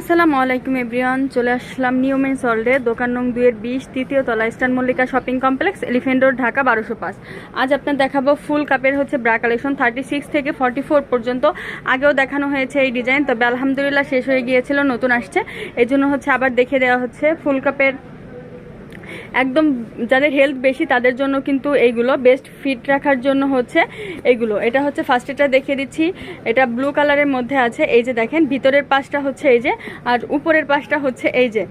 আসসালামু আলাইকুম এভরিওয়ান, চলে আসলাম নিউ মেন সল্ডে দোকান নং দুয়ের বিশ, তৃতীয় তলা eastern Mallika shopping complex, elephant road, Dhaka বারোশো পাঁচ। আজ আপনার দেখাবো ফুল কাপের হচ্ছে ব্রা কালেকশন থার্টি সিক্স থেকে ফর্টি ফোর পর্যন্ত। আগেও দেখানো হয়েছে এই ডিজাইন, তবে আলহামদুলিল্লাহ শেষ হয়ে গিয়েছিল, নতুন আসছে। এই জন্য হচ্ছে আবার দেখে দেওয়া হচ্ছে ফুল কাপের একদম যাদের হেলথ বেশি, তাদের জন্য কিন্তু এইগুলো বেস্ট ফিট রাখার জন্য হচ্ছে এইগুলো। এটা হচ্ছে ফার্স্ট এটা দেখিয়ে দিচ্ছি। এটা ব্লু কালারের মধ্যে আছে। এই যে দেখেন, ভিতরের পাশটা হচ্ছে এই যে, আর উপরের পাশটা হচ্ছে এই যে।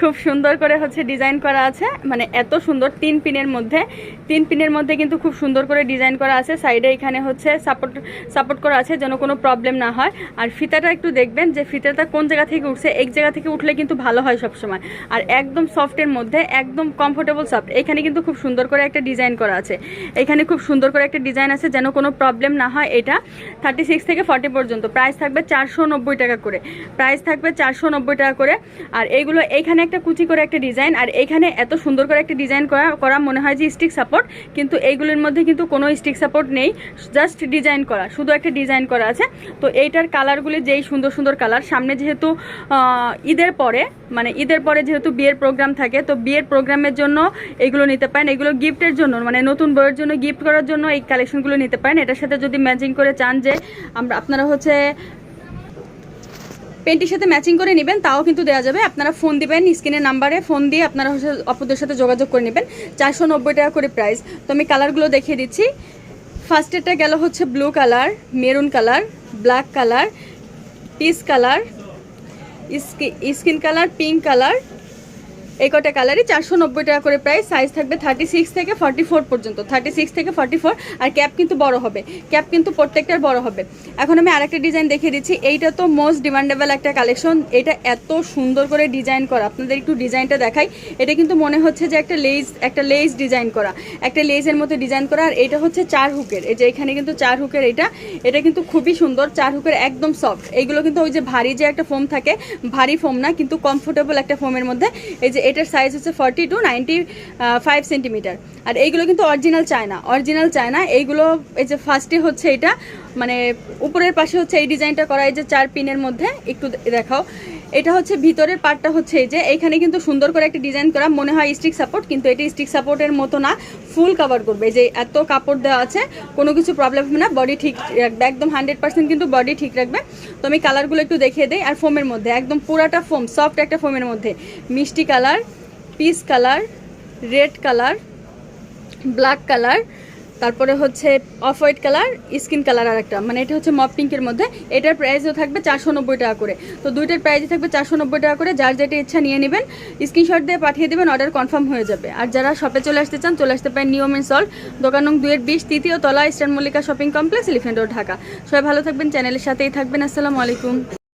খুব সুন্দর করে হচ্ছে ডিজাইন করা আছে। মানে এত সুন্দর তিন পিনের মধ্যে। তিন পিনের মধ্যে কিন্তু খুব সুন্দর করে ডিজাইন করা আছে। সাইডে এখানে হচ্ছে সাপোর্ট সাপোর্ট করা আছে যেন কোনো প্রবলেম না হয়। আর ফিতাটা একটু দেখবেন যে ফিতাটা কোন জায়গা থেকে উঠছে, এক জায়গা থেকে উঠলে কিন্তু ভালো হয় সবসময়। আর একদম সফটের মধ্যে, একদম কমফোর্টেবল সফট এখানে কিন্তু খুব সুন্দর করে একটা ডিজাইন করা আছে। এখানে খুব সুন্দর করে একটা ডিজাইন আছে যেন কোনো প্রবলেম না হয় এটা। থার্টি সিক্স থেকে ফর্টি পর্যন্ত। প্রাইস থাকবে চারশো নব্বই টাকা করে। প্রাইস থাকবে চারশো নব্বই টাকা করে। আর এইগুলো এইখানে একটা কুচি করে একটা ডিজাইন, আর এখানে এত সুন্দর করে একটা ডিজাইন করা করা মনে হয় যে স্টিক সাপোর্ট কিন্তু এইগুলোর মধ্যে কিন্তু কোনো স্টিক সাপোর্ট নেই জাস্ট ডিজাইন করা, শুধু একটা ডিজাইন করা আছে। তো এইটার কালারগুলি যেই সুন্দর সুন্দর কালার সামনে যেহেতু ঈদের পরে মানে ঈদের পরে যেহেতু বিয়ের প্রোগ্রাম থাকে, তো বিয়ের প্রোগ্রামের জন্য এগুলো নিতে পারেন। এগুলো গিফটের জন্য মানে নতুন বইয়ের জন্য গিফট করার জন্য এই কালেকশনগুলো নিতে পারেন। এটার সাথে যদি ম্যাচিং করে চান যে, আমরা, আপনারা হচ্ছে পেন্টির সাথে ম্যাচিং করে নেবেন, তাও কিন্তু দেওয়া যাবে। আপনারা ফোন দিবেন, স্ক্রিনের নাম্বারে ফোন দিয়ে আপনারা অপরদের সাথে যোগাযোগ করে নেবেন। চারশো নব্বই টাকা করে প্রাইস তো আমি কালারগুলো দেখিয়ে দিচ্ছি। ফার্স্ট এটা গেল হচ্ছে blue colour maroon colour black colour peach colour skin colour pink colour এই কটা কালারই চারশো নব্বই টাকা করে প্রাইস সাইজ থাকবে থার্টি সিক্স থেকে ফর্টি ফোর পর্যন্ত। থার্টি সিক্স থেকে ফর্টি ফোর আর ক্যাপ কিন্তু বড় হবে। ক্যাপ কিন্তু প্রত্যেকটার বড় হবে। এখন আমি আরেকটা ডিজাইন দেখিয়ে দিচ্ছি। এইটা তো মোস্ট ডিমান্ডেবল একটা কালেকশন এটা এত সুন্দর করে ডিজাইন করা। আপনাদের একটু ডিজাইনটা দেখাই। এটা কিন্তু মনে হচ্ছে যে একটা লেজ একটা লেজ ডিজাইন করা। একটা লেজের মতো ডিজাইন করা। আর এটা হচ্ছে চার হুকের। এই যে এখানে কিন্তু চার হুকের এটা। এটা কিন্তু খুবই সুন্দর। চার হুকের একদম সফট এইগুলো কিন্তু ওই যে ভারী যে একটা ফোম থাকে, ভারী ফোম না, কিন্তু কমফোর্টেবল একটা ফোমের মধ্যে। এই যে এটার সাইজ হচ্ছে forty two ninety five centimetre আর এইগুলো কিন্তু অরিজিনাল চায়না। অরিজিনাল চায়না, এইগুলো এই যে ফার্স্টে হচ্ছে এটা মানে উপরের পাশে হচ্ছে এই ডিজাইনটা করা, এই যে চার পিনের মধ্যে, একটু দেখাও। এটা হচ্ছে ভিতরের পার্টটা হচ্ছে এই যে, এখানে কিন্তু সুন্দর করে একটা ডিজাইন করা, মনে হয় স্টিক সাপোর্ট, কিন্তু এটা স্টিক সাপোর্টের মতো না, ফুল কভার করবে। যে এত কাপড় দেওয়া আছে, কোনো কিছু প্রবলেম হবে না বডি ঠিক রাখবে, একদম হান্ড্রেড পার্সেন্ট কিন্তু বডি ঠিক রাখবে। তো আমি কালারগুলো একটু দেখিয়ে দিই, আর ফোমের মধ্যে, একদম পুরাটা ফোম সফট একটা ফোমের মধ্যে। মিষ্টি colour peach colour red colour black colour তারপরে হচ্ছে off white colour, skin colour আর একটা মানে এটা হচ্ছে মপ পিঙ্কের মধ্যে। এটার প্রাইসও থাকবে চারশো নব্বই টাকা করে। তো দুইটার প্রাইসই থাকবে চারশো নব্বই টাকা করে। যার যেটা ইচ্ছা নিয়ে নেবেন স্ক্রিনশট দিয়ে পাঠিয়ে দেবেন অর্ডার কনফার্ম হয়ে যাবে। আর যারা শপে চলে আসতে চান, চলে আসতে পারেন নিয়ম এন্ড সল্ট দোকান নং দুয়ের বিশ, তৃতীয় তলা eastern Mallika shopping complex elephant road Dhaka. সবাই ভালো থাকবেন চ্যানেলের সাথেই থাকবেন। আসসালামু আলাইকুম।